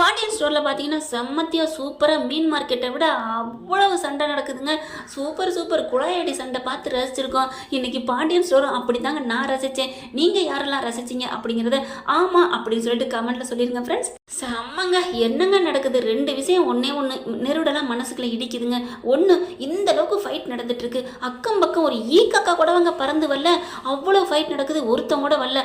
பாண்டியன் ஸ்டோரில் பார்த்தீங்கன்னா செம்மத்தியாக சூப்பராக மீன் மார்க்கெட்டை விட அவ்வளவு சண்டை நடக்குதுங்க. Super super. குழாயடி சண்டை பார்த்து ரசிச்சிருக்கோம். இன்னைக்கு பாண்டியன் ஸ்டோரும் அப்படி தாங்க நான் ரசித்தேன் நீங்கள் யாரெல்லாம் ரசிச்சீங்க அப்படிங்கிறத ஆமாம் அப்படின்னு சொல்லிட்டு கமெண்ட்டில் சொல்லிடுங்க ஃப்ரெண்ட்ஸ் செம்மங்க. என்னங்க நடக்குது? ரெண்டு விஷயம் ஒன்றே ஒன்று நெருடலாம் மனசுக்குள்ள இடிக்குதுங்க. ஒன்று இந்த அளவுக்கு ஃபைட் நடந்துட்டுருக்கு. அக்கம் பக்கம் ஒரு ஈக்கக்கா கூட அவங்க பறந்து வரல. அவ்வளோ ஃபைட் நடக்குது. ஒருத்தவங்க கூட வரல.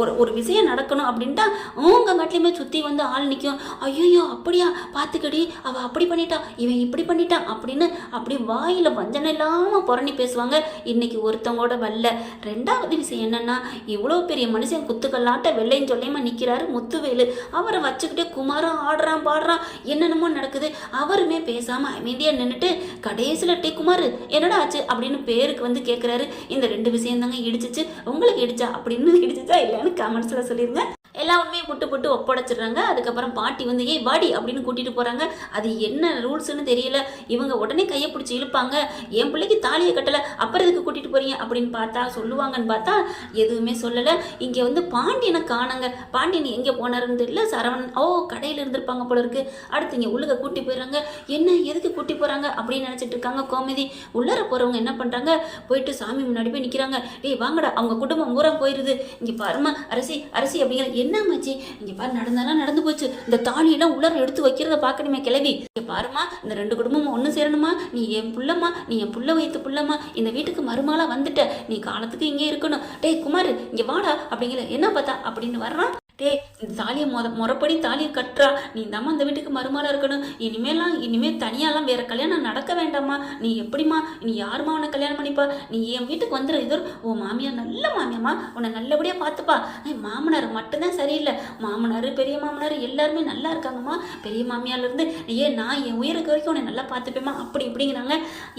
ஒரு ஒரு விஷயம் நடக்கணும் அப்படின்ட்டா அவங்க காட்டிலையுமே சுற்றி வந்து ஆள் நிற்கும் ஐயோ அப்படியா? பார்த்துக்கடி. அவள் அப்படி பண்ணிட்டா இவன் இப்படி பண்ணிட்டான் அப்படின்னு அப்படி வாயில் வஞ்சனை இல்லாமல் புரணி பேசுவாங்க. இன்னைக்கு ஒருத்தவங்களோட வரல. ரெண்டாவது விஷயம் என்னன்னா இவ்வளோ பெரிய மனுஷன் குத்துக்கல்லாட்ட வெள்ளையும் சொல்லியமா நிற்கிறாரு முத்துவேலு. அவரை வச்சுக்கிட்டே குமாரம் ஆடுறான் பாடுறான் என்னென்னமோ நடக்குது. அவருமே பேசாமல் அமைதியாக நின்றுட்டு கடைசியில் டே குமார் என்னடா ஆச்சு? அப்படின்னு பேருக்கு வந்து கேட்குறாரு இந்த ரெண்டு விஷயம் தாங்க இடிச்சிச்சு. உங்களுக்கு இடிச்சா அப்படின்னு இடிச்சிச்சா இல்லைன்னு கமெண்ட்ஸில் சொல்லிடுங்க எல்லா உண்மையும் புட்டு புட்டு ஒப்படைச்சிடுறாங்க. அதுக்கப்புறம் பாட்டி வந்து ஏய் வாடி அப்படின்னு கூட்டிட்டு போறாங்க. அது என்ன ரூல்ஸ்னு தெரியல. இவங்க உடனே கையை பிடிச்சி இழுப்பாங்க. என் பிள்ளைக்கு தாலியை கட்டல அப்புறம் எதுக்கு கூட்டிட்டு போறீங்க? அப்படின்னு பார்த்தா சொல்லுவாங்கன்னு பார்த்தா எதுவுமே சொல்லல. இங்க வந்து பாண்டியனை காணுங்க. பாண்டியன் எங்க போனாருன்னு தெரியல. சரவணன் ஓ கடையில இருந்திருப்பாங்க போல இருக்கு. அடுத்து இங்க உள்ளுக கூட்டி போயிடுறாங்க. என்ன எதுக்கு கூட்டி போறாங்க? அப்படின்னு நினைச்சிட்டு இருக்காங்க கோமதி. உள்ளர போறவங்க என்ன பண்றாங்க? போயிட்டு சாமி முன்னாடி போய் நிக்கிறாங்க. டேய் வாங்கடா அவங்க குடும்பம் ஊரா போயிருது. இங்க பரம அரசி அரசி அப்படிங்கிற என்ன என்ன மச்சி? இங்க பாரு நடந்தாலாம் நடந்து போச்சு. இந்த தாலியெல்லாம் உள்ளர எடுத்து வைக்கிறத பார்க்கணுமே கிளவி இங்க பாருமா இந்த ரெண்டு குடும்பமும் ஒன்று சேரணுமா? நீ என் புள்ளம்மா நீ என் புள்ள வைத்து புள்ளம்மா. இந்த வீட்டுக்கு மருமகளா வந்துட்ட. நீ காலத்துக்கு இங்கே இருக்கணும். டேய் குமார் இங்க வாடா. அப்படிங்கிற என்ன பார்த்தா அப்படின்னு வர்றான். டேய் இந்த தாலியை மொத முறப்படி தாலியை கட்டுறா. நீ தாம்மா அந்த வீட்டுக்கு மருமலாக இருக்கணும். இனிமேலாம் இனிமேல் தனியாலாம் வேற கல்யாணம் நடக்க வேண்டாம்மா. நீ எப்படிம்மா நீ யாரும்மா உன்னை கல்யாணம் பண்ணிப்பா? நீ என் வீட்டுக்கு வந்துடு இது உன் மாமியார் நல்ல மாமியாம்மா. உன்னை நல்லபடியாக பார்த்துப்பா. மாமனார் மட்டும்தான் சரியில்லை. மாமனார் பெரிய மாமனார் எல்லாருமே நல்லா இருக்காங்கம்மா. பெரிய மாமியார்லேருந்து ஏ ஏன் நான் என் உயிருக்கு வரைக்கும் உன்னை நல்லா பார்த்துப்பேம்மா. அப்படி இப்படிங்கிறாங்க.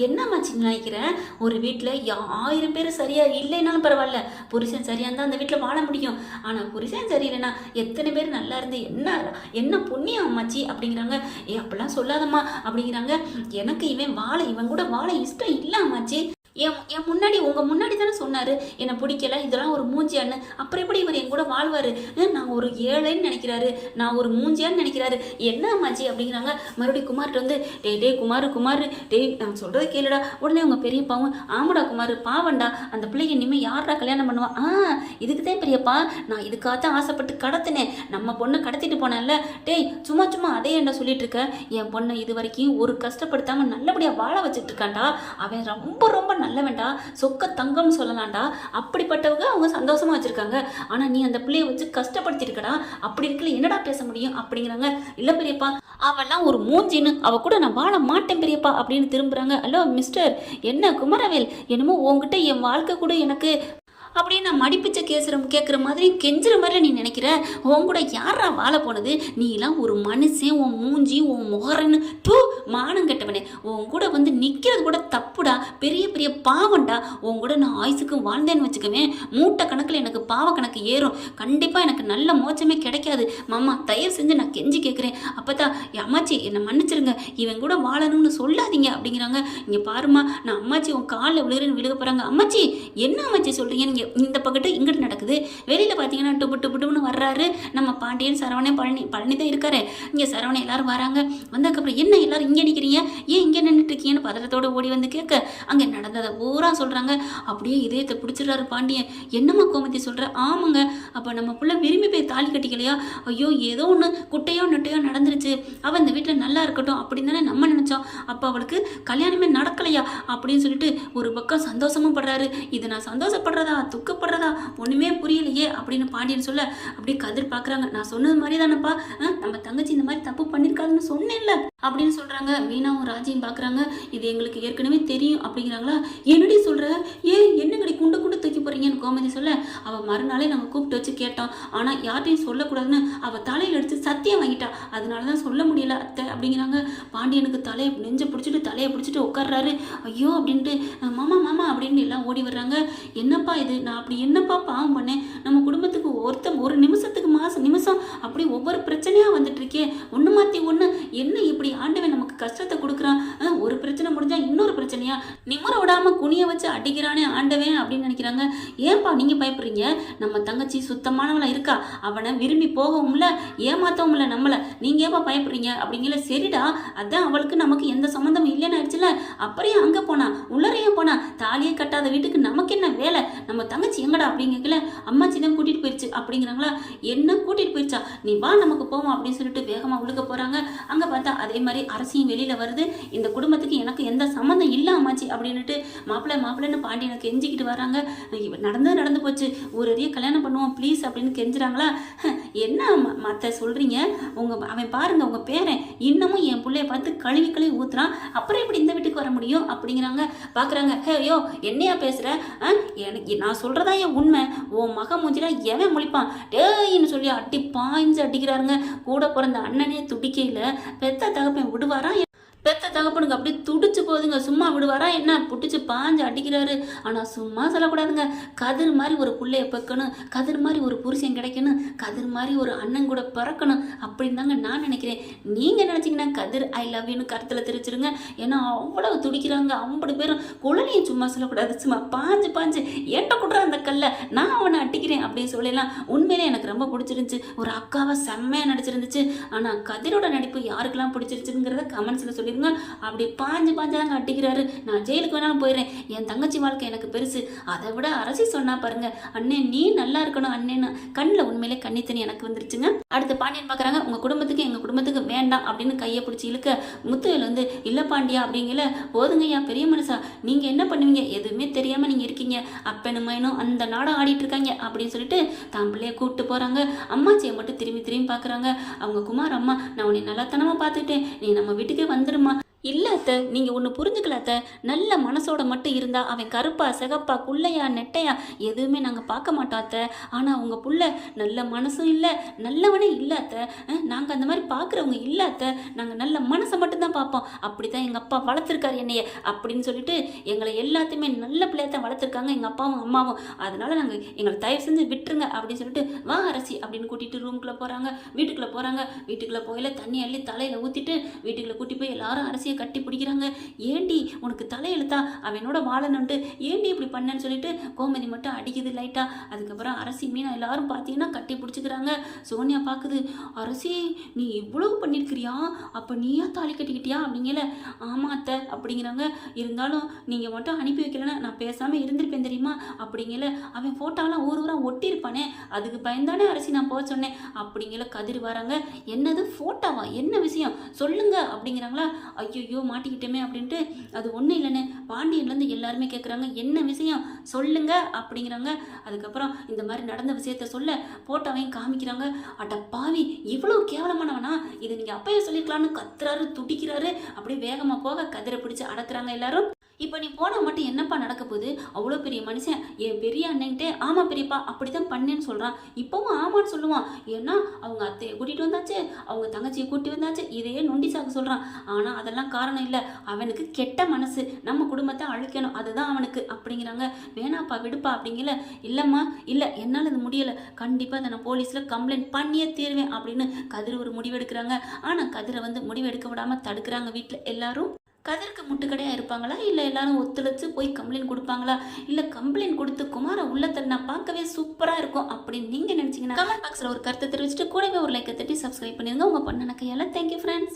என்னம்மா சின்ன நினைக்கிறேன் ஒரு வீட்டில் ஆயிரம் பேர் சரியாக இல்லைனாலும் பரவாயில்ல. புருஷன் சரியாக இருந்தால் அந்த வீட்டில் வாழ முடியும். ஆனால் புருஷன் சரியில்லைன்னா எத்தனை பேர் நல்லா இருந்து என்ன என்ன புண்ணியம் அம்மாச்சி அப்படிங்கிறாங்க. ஏ அப்படிலாம் சொல்லாதம்மா அப்படிங்கிறாங்க. எனக்கு இவன் வாழை இவன் கூட வாழ இஷ்டம் இல்லை அம்மாச்சி. என் என் முன்னாடி உங்கள் முன்னாடி தானே சொன்னார் என்னை பிடிக்கல இதெல்லாம் ஒரு மூஞ்சியான்னு. அப்புறம் எப்படி இவர் என் கூட வாழ்வார்? நான் ஒரு ஏழைன்னு நினைக்கிறாரு. நான் ஒரு மூஞ்சியான்னு நினைக்கிறாரு. என்ன அம்மாச்சி அப்படிங்கிறாங்க. மறுபடியும் குமார்கிட்ட வந்து டேய் டேய் குமார் குமார். டேய் நான் சொல்கிறத கேளுடா. உடனே அவங்க பெரியப்பாவும் ஆமாடா குமார் பாவண்டா அந்த பிள்ளைங்க இனிமேல் யாரா கல்யாணம் பண்ணுவா? ஆ இதுக்கு தான் பெரியப்பா. நான் இதுக்காகத்தான் ஆசைப்பட்டு கடத்தினேன். நம்ம பொண்ணை கடத்திட்டு போனேன்ல. டேய் சும்மா சும்மா அதே என்ன சொல்லிட்டு இருக்க என் பொண்ணை இது வரைக்கும் ஒரு கஷ்டப்படுத்தாம நல்லபடியாக வாழ வச்சுட்டு இருக்காண்டா அவன் ரொம்ப ரொம்ப நல்லவன்டா சொக்க தங்கம்னு சொல்லலாம்டா. அப்படிப்பட்டவங்க அவங்க சந்தோஷமா வச்சிருக்காங்க. ஆனால் நீ அந்த பிள்ளைய வச்சு கஷ்டப்படுத்திருக்கடா அப்படி இருக்கல என்னடா பேச முடியும் அப்படிங்கிறாங்க. இல்லை பெரியப்பா அவெல்லாம் ஒரு மூஞ்சின்னு அவ கூட நான் வாழ மாட்டேன் பெரியப்பா அப்படின்னு திரும்புறாங்க. ஹலோ மிஸ்டர் என்ன குமரவேல்? என்னமோ உங்ககிட்ட என் வாழ்க்கை கூட எனக்கு அப்படியே நான் மடிப்பிச்ச கேசுற கேட்குற மாதிரி கெஞ்சுற மாதிரி நீ நினைக்கிற? உன் கூட யாரா வாழ போனது? நீலாம் ஒரு மனுஷன் உன் மூஞ்சி உன் முகரன்னு டூ மானம் கெட்டவனே. உன் கூட வந்து நிற்கிறது கூட தப்புடா பெரிய பெரிய பாவம்டா. உன் கூட நான் ஆயுசுக்கு வாழ்ந்தேன்னு வச்சுக்கவேன் மூட்டை கணக்கில் எனக்கு பாவ கணக்கு ஏறும். கண்டிப்பாக எனக்கு நல்ல மோச்சமே கிடைக்காது. மாமா தயவு செஞ்சு நான் கெஞ்சி கேட்குறேன் அப்பதான் அம்மாச்சி என்னை மன்னிச்சிருங்க. இவன் கூட வாழணும்னு சொல்லாதீங்க அப்படிங்கிறாங்க. இங்கே பாருமா நான் அம்மாச்சி உன் காலில் விழுகிறேன்னு விழுக போகிறாங்க அம்மாச்சி என்ன அம்மாச்சி சொல்கிறீங்க நீங்கள் இந்த பக்கத்து இங்கிட்டு நடக்குது. வெளியில் பார்த்தீங்கன்னா டுப்பு டுப்பு டுப்புன்னு வர்றாரு. நம்ம பாண்டியன் சரவணன் பழனி பழனி தான் இருக்காரு. இங்கே சரவணன் எல்லாரும் வராங்க. வந்ததுக்கப்புறம் என்ன எல்லாரும் இங்கே நிற்கிறீங்க ஏன் இங்கே நின்றுட்டு இருக்கீங்கன்னு பதட்டத்தோடு ஓடி வந்து கேட்க அங்கே நடந்ததை பூரா சொல்கிறாங்க அப்படியே இதயத்தை பிடிச்சிடுறாரு பாண்டியன். என்னம்மா கோமதி சொல்கிற ஆமாங்க. அப்போ நம்ம பிள்ளை விரும்பி போய் தாலி கட்டிக்கலையா? ஐயோ ஏதோ ஒன்று குட்டையோ நெட்டையோ நடந்துருச்சு. அவள் இந்த வீட்டில் நல்லா இருக்கட்டும் அப்படின்னு தானே நம்ம நினச்சோம். அப்போ அவளுக்கு கல்யாணமே நடக்கலையா? அப்படின்னு சொல்லிட்டு ஒரு பக்கம் சந்தோஷமும் படுறாரு. இது நான் சந்தோஷப்படுறதா? துக்கப்படுறதா? ஒன்றுமே புரியலையே அப்படின்னு பாண்டியன் சொல்ல அப்படியே கதிர் பார்க்குறாங்க. நான் சொன்னது மாதிரி தானேப்பா நம்ம தங்கச்சி இந்த மாதிரி தப்பு பண்ணியிருக்காதுன்னு சொன்னேன்ல. அப்படின்னு சொல்கிறாங்க மீனாவும் ராஜியும் பார்க்குறாங்க இது எங்களுக்கு ஏற்கனவே தெரியும் அப்படிங்கிறாங்களா? என்னடி சொல்கிற ஏன் என்னங்கடி குண்டு குண்டு தூக்கி போகிறீங்கன்னு கோமதி சொல்ல அவள் மறுநாளே நாங்கள் கூப்பிட்டு வச்சு கேட்டோம். ஆனால் யார்ட்டையும் சொல்லக்கூடாதுன்னு அவள் தலையில் எடுத்து சத்தியம் வாங்கிட்டா. அதனால தான் சொல்ல முடியல அத்தை அப்படிங்கிறாங்க. பாண்டியனுக்கு தலையை நெஞ்சை பிடிச்சிட்டு தலையை பிடிச்சிட்டு உட்கார்றாரு. ஐயோ அப்படின்ட்டு மாமா மாமா அப்படின்னு எல்லாம் ஓடி வர்றாங்க. என்னப்பா இது? நான் அப்படி என்னப்பா பாவம் பண்ணேன்? நம்ம குடும்பத்துக்கு ஒருத்தன் ஒரு நிமிஷத்துக்கு மாதம் நிமிஷம் அப்படி ஒவ்வொரு பிரச்சனையாக வந்துட்டு இருக்கே. ஒன்று மாற்றி ஒன்று என்ன இப்படி ஆண்டவன் நமக்கு கஷ்டத்தை கொடுக்குறான்? பிரச்சனை முடிஞ்சா இன்னொரு பிரச்சனையா? நிம்மர விடாம குனிய வச்சு அடிக்கிறானே ஆண்டவன் அப்படின்னு நினைக்கிறாங்க. ஏன்பா நீங்க பயப்படுறீங்க? நம்ம தங்கச்சி சுத்தமானவளா இருக்கா? அவனை விரும்பி போகவும்ல ஏமாத்தவும் இல்லை நம்மள. நீங்க ஏப்பா பயப்படுறீங்க? அப்படிங்கிற சரிடா. அதான் அவளுக்கு நமக்கு எந்த சம்மந்தமும் இல்லைன்னு ஆயிடுச்சுல. அப்படியே அங்க போனா? உள்ளறையே போனா? தாலியே கட்டாத வீட்டுக்கு நமக்கு என்ன வேலை? நம்ம தங்கச்சி எங்கடா அப்படிங்கல அம்மாச்சி தான் கூட்டிட்டு போயிருச்சு. அப்படிங்கிறாங்களா? என்ன கூட்டிட்டு போயிருச்சா? நீ வா நமக்கு போவோம் அப்படின்னு சொல்லிட்டு வேகமா உழுக போறாங்க. அங்க பார்த்தா அதே மாதிரி அரசியும் வெளியில வருது. இந்த குடும்பத்துக்கு எனக்கு எந்த சம்மந்தம் இல்ல அம்மாச்சி அப்படின்னுட்டு மாப்பிள்ளை மாப்பிள்ளைன்னு பாண்டியனை கெஞ்சிக்கிட்டு வராங்க. நடந்தது நடந்து போச்சு. ஒரு அரிய கல்யாணம் பண்ணுவோம் ப்ளீஸ் அப்படின்னு கெஞ்சுறாங்களா? என்ன மற்ற சொல்கிறீங்க உங்கள் அவன் பாருங்க உங்கள் பேரன் இன்னமும் என் பிள்ளைய பார்த்து கழுவி கழுவி ஊத்துறான். அப்புறம் எப்படி இந்த வீட்டுக்கு வர முடியும்? அப்படிங்கிறாங்க. பார்க்குறாங்க ஹே யோ என்னையா பேசுகிற ஆ? எனக்கு நான் சொல்கிறதா என் உண்மை. உன் மக மூஞ்சில எவன் முழிப்பான்? டேய்னு சொல்லி அட்டி பாய்ஞ்சு அடிக்கிறாருங்க. கூட பிறந்த அண்ணனே துடிக்கையில். பெத்த தகப்பன் விடுவாரா பெத்த தகப்பனுக்கு அப்படியே துடிச்சு போகுதுங்க. சும்மா விடுவாரா என்ன? புட்டிச்சு பாஞ்சு அடிக்கிறாரு. ஆனால் சும்மா சொல்லக்கூடாதுங்க. கதிர் மாதிரி ஒரு பிள்ளைய பெக்கணும். கதிர் மாதிரி ஒரு புருஷன் கிடைக்கணும். கதிர் மாதிரி ஒரு அண்ணன் கூட பிறக்கணும் அப்படின்னு தாங்க நான் நினைக்கிறேன். நீங்கள் நினச்சிங்கன்னா கதிர் ஐ லவ் யூன்னு கருத்தில் தெரிச்சிருங்க ஏன்னா அவ்வளவு துடிக்கிறாங்க. ஐம்பது பேரும் குழந்தையும் சும்மா சொல்லக்கூடாது. சும்மா பாஞ்சு பாஞ்சு. ஏட்ட கொடுற அந்த கல்லை. நான் அவனை அடிக்கிறேன் அப்படின்னு சொல்லலாம் உண்மையிலே எனக்கு ரொம்ப பிடிச்சிருந்துச்சு. ஒரு அக்காவை செம்மையாக நடிச்சிருந்துச்சு. ஆனால் கதிரோட நடிப்பு யாருக்கெல்லாம் பிடிச்சிருச்சுங்கிறத கமெண்ட்ஸில் சொல்லி சொல்லிருங்க அப்படி பாஞ்சு பாஞ்சு தாங்க அடிக்கிறாரு நான் ஜெயிலுக்கு வேணாலும் போயிடுறேன். என் தங்கச்சி வாழ்க்கை எனக்கு பெருசு. அதை விட அரசி சொன்னா பாருங்க. அண்ணே நீ நல்லா இருக்கணும் அண்ணேன்னு கண்ணில் உண்மையிலே கண்ணித்தனி எனக்கு வந்துருச்சுங்க. அடுத்து பாண்டியன் பார்க்குறாங்க உங்கள் குடும்பத்துக்கு எங்கள் குடும்பத்துக்கு வேண்டாம் அப்படின்னு கையை பிடிச்சி இழுக்க முத்துவேல் வந்து இல்லை பாண்டியா அப்படிங்கல. போதுங்கய்யா பெரிய மனுஷா நீங்கள் என்ன பண்ணுவீங்க? எதுவுமே தெரியாமல் நீங்கள் இருக்கீங்க. அப்பனும் மைனும் அந்த நாடம் ஆடிட்டு இருக்காங்க அப்படின்னு சொல்லிட்டு தான் பிள்ளைய கூப்பிட்டு போகிறாங்க அம்மாச்சியை மட்டும் திரும்பி திரும்பி பார்க்குறாங்க அவங்க குமார் அம்மா நான் உன்னை நல்லத்தனமாக பார்த்துட்டேன் நீ நம்ம வீட்டுக்கே வந்துருமா இல்லை அத்தை நீங்கள் ஒன்று புரிஞ்சுக்கல அத்தை. நல்ல மனசோட மட்டும் இருந்தா அவன் கருப்பா சிகப்பா குள்ளையா நெட்டையா எதுவுமே நாங்கள் பார்க்க மாட்டோம் அத்தை. ஆனால் உங்கள் புள்ள நல்ல மனசும் இல்லை நல்லவனே இல்லை அத்தை. நாங்கள் அந்த மாதிரி பார்க்குறவங்க இல்லை அத்தை. நாங்கள் நல்ல மனசை மட்டும்தான் பார்ப்போம். அப்படி தான் எங்கள் அப்பா வளர்த்துருக்காரு என்னைய. அப்படின்னு சொல்லிட்டு எங்களை எல்லாத்தையுமே நல்ல பிள்ளைய தான் வளர்த்துருக்காங்க எங்கள் அப்பாவும் அம்மாவும். அதனால நாங்கள் எங்களை தயவு செஞ்சு விட்டுருங்க அப்படின்னு சொல்லிட்டு வா அரசி அப்படின்னு கூட்டிகிட்டு ரூம்குள்ளே போகிறாங்க வீட்டுக்குள்ளே போகிறாங்க வீட்டுக்குள்ளே போயில தண்ணி அள்ளி தலையில் ஊற்றிட்டு வீட்டுக்குள்ளே கூட்டி போய் எல்லாரும் அரசியை கட்டி பிடிக்கிறாங்க. ஏண்டி உனக்கு தலையெழுத்தா? அவனோட வாழணுன்ட்டு ஏண்டி இப்படி பண்ணேன்னு சொல்லிட்டு கோமதி மட்டும் அடிக்குது லைட்டாக அதுக்கப்புறம் அரசி மீனா எல்லாரும் பார்த்தீங்கன்னா கட்டி பிடிச்சிக்கிறாங்க. சோனியா பார்க்குது அரசி நீ இவ்வளவு பண்ணியிருக்கிறியா அப்போ நீயா தாலி கட்டிக்கிட்டியா? அப்படிங்கல ஆமா அத்தை அப்படிங்கிறாங்க. இருந்தாலும் நீங்கள் மட்டும் அனுப்பி வைக்கலன்னா நான் பேசாமல் இருந்திருப்பேன் தெரியுமா? அப்படிங்கல அவன் ஃபோட்டோலாம் ஊர் ஊராக ஒட்டியிருப்பானே. அதுக்கு பயந்தானே அரசி நான் போக சொன்னேன். அப்படிங்கல கதிர் வராங்க. என்னது ஃபோட்டோவா என்ன விஷயம்? சொல்லுங்க. அப்படிங்கிறாங்களா ஐயோ மாட்டிக்கிட்டோமே அப்படின்ட்டு அது ஒன்றும் இல்லைன்னு பாண்டியன்லேருந்து எல்லாருமே கேட்குறாங்க என்ன விஷயம்? சொல்லுங்க அப்படிங்கிறாங்க. அதுக்கப்புறம் இந்த மாதிரி நடந்த விஷயத்த சொல்ல போட்டோவையும் காமிக்கிறாங்க. அட பாவி இவ்வளோ கேவலமானவனா? இதை நீங்கள் அப்பயே சொல்லிருக்கலாம்னு கத்துறாரு துடிக்கிறாரு. அப்படியே வேகமாக போக கதிரை பிடிச்சி அடக்குறாங்க எல்லாரும். இப்போ நீ போனால் மட்டும் என்னப்பா நடக்க போகுது? அவ்வளோ பெரிய மனுஷன். என் பெரிய அண்ணன்கிட்டே ஆமாம் பெரியப்பா அப்படி தான் பண்ணேன்னு சொல்கிறான் இப்போவும் ஆமான்னு சொல்லுவான். ஏன்னா அவங்க அத்தையை கூட்டிகிட்டு வந்தாச்சு அவங்க தங்கச்சியை கூட்டி வந்தாச்சு இதையே நொண்டி சாக்கு சொல்கிறான் ஆனால் அதெல்லாம் காரணம் இல்லை. அவனுக்கு கெட்ட மனசு. நம்ம குடும்பத்தை அழிக்கணும். அதுதான் அவனுக்கு. அப்படிங்கிறாங்க. வேணாப்பா விடுப்பா. அப்படிங்கல. இல்லைம்மா இல்லை. என்னால் இது முடியலை. கண்டிப்பாக அதை நான் போலீஸில் கம்ப்ளைண்ட் பண்ணியே தீருவேன். அப்படின்னு கதிர் ஒரு முடிவு எடுக்கிறாங்க ஆனால் கதிரை வந்து முடிவு எடுக்க விடாமல் தடுக்கிறாங்க வீட்டில் எல்லாரும். கதிருக்கு முட்டுக்கடையாக இருப்பாங்களா? இல்லை எல்லாரும் ஒத்துழைச்சு போய் கம்ப்ளைண்ட் கொடுப்பாங்களா? இல்லை கம்ப்ளைண்ட் கொடுத்து குமாரை உள்ளத்தை நான் பார்க்கவே சூப்பராக இருக்கும் அப்படின்னு நீங்கள் நினச்சிங்கன்னா கமெண்ட் பாக்ஸில் ஒரு கருத்தை தெரிவிச்சுட்டு கூடவே ஒரு லைக்கை தட்டி சப்ஸ்கிரைப் பண்ணிடுங்க. உங்கள் பொண்ணு கையால் தேங்க்யூ ஃப்ரெண்ட்ஸ்